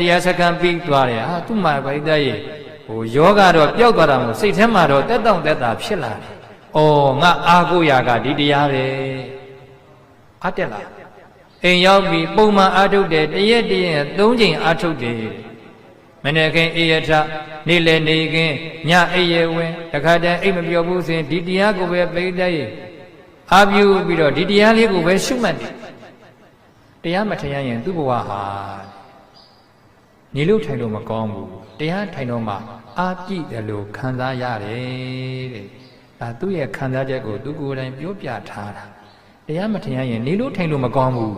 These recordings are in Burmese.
တရားစခန်းပြီးသွားတယ်ဟာသူ့မှာဗိဒ္ဓရဲ့ဟိုယောဂတော့ပျောက်သွားတာမဟုတ်စိတ်ထဲမှာတော့တက်တောင့်တက်တာဖြစ်လာတယ်။အော်ငါအာကိုရာကဒီတရားပဲ။အတက်လား။အိမ်ရောက်ပြီးပုံမှန်အာထုတ်တယ်တရက်တရက်သုံးချိန်အာထုတ်တယ်။မနေ့ကအေရထနေ့လေနေကင်းညအိရဝင်တခါတည်းအိမ်မပြောဘူးဆိုရင်ဒီတရားကိုပဲဗိဒ္ဓရဲ့အာပြုပြီးတော့ဒီတရားလေးကိုပဲရှုမှတ်တယ်။တရားမထရရင်သူ့ဘဝဟာ နေလို့ထိုင်လို့မကောင်းဘူးတရားထိုင်တော့မှအာပြည့်တယ်လို့ခံစားရတယ်တဲ့ဒါသူ့ရဲ့ခံစားချက်ကိုသူကိုယ်တိုင်ပြောပြထားတာတရားမထင်ရရင်နေလို့ထိုင်လို့မကောင်းဘူး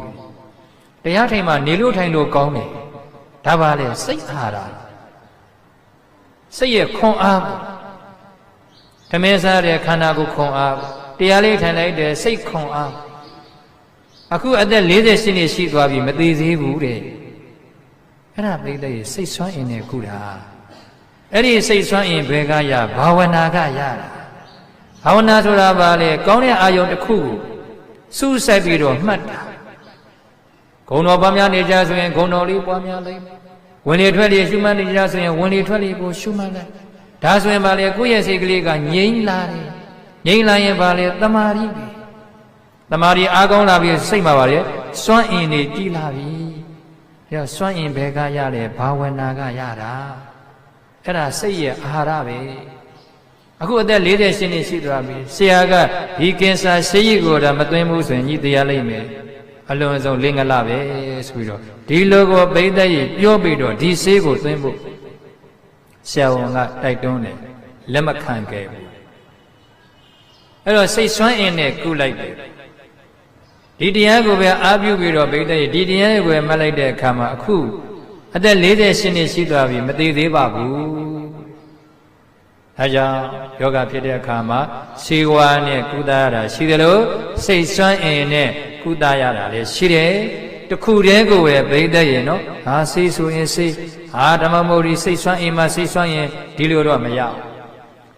တရားထိုင်မှနေလို့ထိုင်လို့ကောင်းတယ်ဒါပါလေစိတ်အားတာစိတ်ရဲ့ခွန်အားဓမေစားတဲ့ခန္ဓာကိုခွန်အားတရားလေးထိုင်လိုက်တဲ့စိတ်ခွန်အားအခုအသက်48နှစ်ရှိသွားပြီမသေးသေးဘူးတဲ့ အဲ့ဒါပြိတ္တရဲ့စိတ်ဆွမ်းအင်နဲ့ခုတာအဲ့ဒီစိတ်ဆွမ်းအင်ဘယ်ကရဘာဝနာကရတာဘာဝနာဆိုတာဘာလဲကောင်းတဲ့အာယုံတစ်ခုကိုစူးစိုက်ပြီးတော့မှတ်တာဂုံတော်ပွားများနေကြဆိုရင်ဂုံတော်လေးပွားများလိုက်ဝင်လေထွက်လေရှုမှတ်နေကြဆိုရင်ဝင်လေထွက်လေကိုရှုမှတ်လိုက်ဒါဆိုရင်ဘာလဲကိုယ့်ရဲ့စိတ်ကလေးကငြိမ့်လာတယ်ငြိမ့်လာရင်ဘာလဲတမာရီပဲတမာရီအားကောင်းလာပြီးစိတ်မှာပါလေစွမ်းအင်တွေကြီးလာပြီ အဲတော့စွမ်းအင်ဘယ်ကရလဲဘာဝနာကရတာအဲ့ဒါစိတ်ရဲ့အာဟာရပဲအခုအသက်48နှစ်ရှိသွားပြီဆရာကဒီကင်ဆာဆေးရည်ကိုတော့မသွင်းဘူးဆိုရင်ညီတရားလိမ့်မယ်အလွန်ဆုံးလင်္ကလပဲဆိုပြီးတော့ဒီလိုကိုပိသက်ရည်ပြောပြီးတော့ဒီဆေးကိုသွင်းဖို့ဆရာဝန်ကတိုက်တွန်းတယ်လက်မခံခဲ့ဘူးအဲ့တော့စိတ်ဆွမ်းအင်နဲ့ကုလိုက်တယ် ဒီတရားကိုပဲအားပြုပြီးတော့ပိသက်ရည်ဒီတရားကိုပဲမှတ်လိုက်တဲ့အခါမှာအခုအသက်48နှစ်ရှိသွားပြီမသေးသေးပါဘူးအဲကြောင့်ယောဂဖြစ်တဲ့အခါမှာခြေဝါနဲ့ကုသရတာရှိတယ်လို့စိတ်ဆွမ်းအင်နဲ့ကုသရတာလည်းရှိတယ်တခုတည်းကိုပဲဗိဒ္ဓရဲ့နော်ဟာစိတ်ဆိုရင်စိတ်ဟာဓမ္မမုဒ္ဒီစိတ်ဆွမ်းအင်မှာစိတ်ဆွမ်းရင်ဒီလိုတော့မရဘူး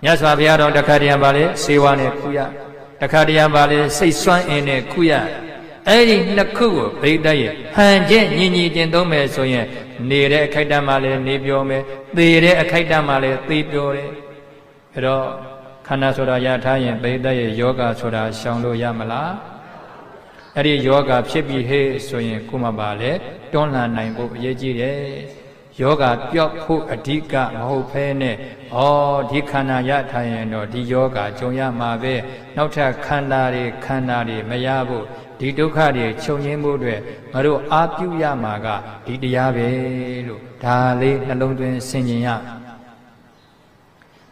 မြတ်စွာဘုရားတော်တခါတည်းပါလေခြေဝါနဲ့ကုရတခါတည်းပါလေစိတ်ဆွမ်းအင်နဲ့ကုရ အဲ့ဒီနှစ်ခုကိုဗိဒ္ဓရဲ့ဟန်ချက်ညီညီကျင့်သုံးမယ်ဆိုရင်နေတဲ့အခိုက်အတန့်မှာလည်းနေပြောမယ်သေတဲ့အခိုက်အတန့်မှာလည်းသေပြောတယ်အဲ့တော့ခန္ဓာဆိုတာရထားရင်ဗိဒ္ဓရဲ့ယောဂဆိုတာရှောင်လို့ရမလားအဲ့ဒီယောဂဖြစ်ပြီးဟေးဆိုရင်ကိုမပါလေတွန်းလှန်နိုင်ဖို့အရေးကြီးတယ်ယောဂပျောက်ဖို့အဓိကမဟုတ်ဖဲနဲ့ဩဒီခန္ဓာရထားရင်တော့ဒီယောဂကြုံရမှာပဲနောက်ထပ်ခန္ဓာတွေခန္ဓာတွေမရဖို့ ဒီဒုက္ခတွေချုပ်ငင်းမှုတွေငါတို့အာပြုရမှာကဒီတရားပဲလို့ဒါလေးနှလုံးသွင်းဆင်ခြင်ရ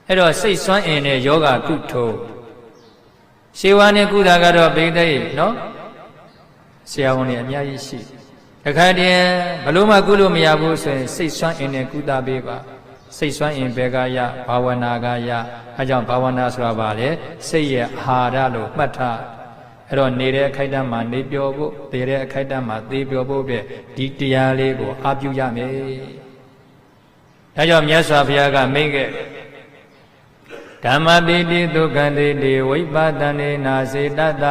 အဲ့တော့စိတ်ဆွမ်းအင်နဲ့ယောဂကုထုရှေဝါနဲ့ကုတာကတော့ဘိသိက်နော်ဆရာဝန်တွေအများကြီးရှိတခါတည်းဘလို့မှကုလို့မရဘူးဆိုရင်စိတ်ဆွမ်းအင်နဲ့ကုသပေးပါစိတ်ဆွမ်းအင်ဘယ်ကရဘာဝနာကရအဲကြောင့်ဘာဝနာဆိုတာပါလေစိတ်ရဲ့အာဟာရလို့မှတ်ထား အဲ့တော့နေတဲ့အခိုက်အတန့်မှာနေပျော်ဖို့သေတဲ့အခိုက်အတန့်မှာသေပျော်ဖို့အတွက်ဒီတရားလေးကိုအပြုရမယ်။ဒါကြောင့်မြတ်စွာဘုရားကမိန့်ခဲ့ဓမ္မပိတိဒုက္ခတိတိဝိပဿနေနာစေတတ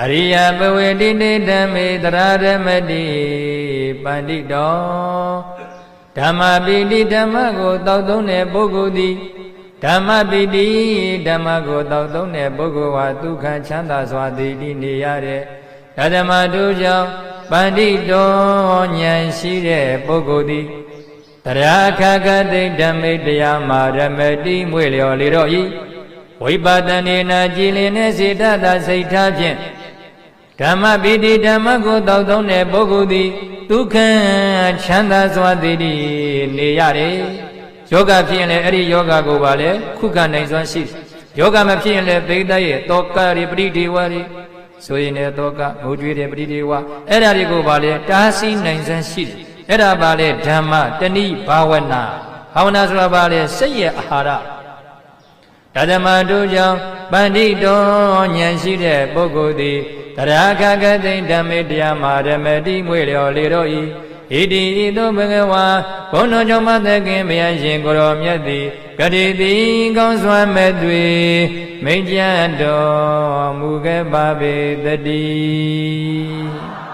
အရိယဘဝေတိနေဓမ္မေတရာဓမ္မတိပန္တိတောဓမ္မပိတိဓမ္မကိုတောက်သုံးတဲ့ပုဂ္ဂိုလ်သည် ဓမ္မပိတိဓမ္မကိုတောက်သုံးတဲ့ပုဂ္ဂိုလ်ဟာဒုက္ခချမ်းသာစွာတည်တည်နေရတဲ့ဓမ္မတို့ကြောင့်ပန္တိတောဉာဏ်ရှိတဲ့ပုဂ္ဂိုလ်သည်တရားခကတိဓမ္မိတရားမှာရမတိမွေလျော်လေတော့ဤဝိပဿနေနာကြည်လင်တဲ့စေတသာစိတ်ထားဖြင့်ဓမ္မပိတိဓမ္မကိုတောက်သုံးတဲ့ပုဂ္ဂိုလ်သည်ဒုက္ခချမ်းသာစွာတည်တည်နေရတယ် ယောဂဖြစ်ရင်လည်းအဲ့ဒီယောဂကိုပါလေခုခံနိုင်စွမ်းရှိယောဂမဖြစ်ရင်လည်းဘိဒ္ဓရဲ့တောကရိပရိဒေဝရိဆိုရင်လည်းတောကငိုကြွေးတဲ့ပရိဒေဝအဲ့ဒါတွေကိုပါလေတားဆီးနိုင်စွမ်းရှိတယ်အဲ့ဒါပါလေဓမ္မတဏိဘာဝနာဘာဝနာဆိုတာပါလေစိတ်ရဲ့အာဟာရဓမ္မတို့ကြောင့်ပန္တိတောဉာဏ်ရှိတဲ့ပုဂ္ဂိုလ်သည်တရားခကသိဓမ္မေတရားမှာဓမ္မတိမွေလျော်လေတော့ဤ ဣတိဤသို့ဘဂဝါဘုန်းတော်ကြောင့်မသခင်ဘုရားရှင်ကိုရောမြတ်သည်ဂတိတိကောင်းစွာမဲ့တွေမိကြတော်မူခဲ့ပါပေတည်း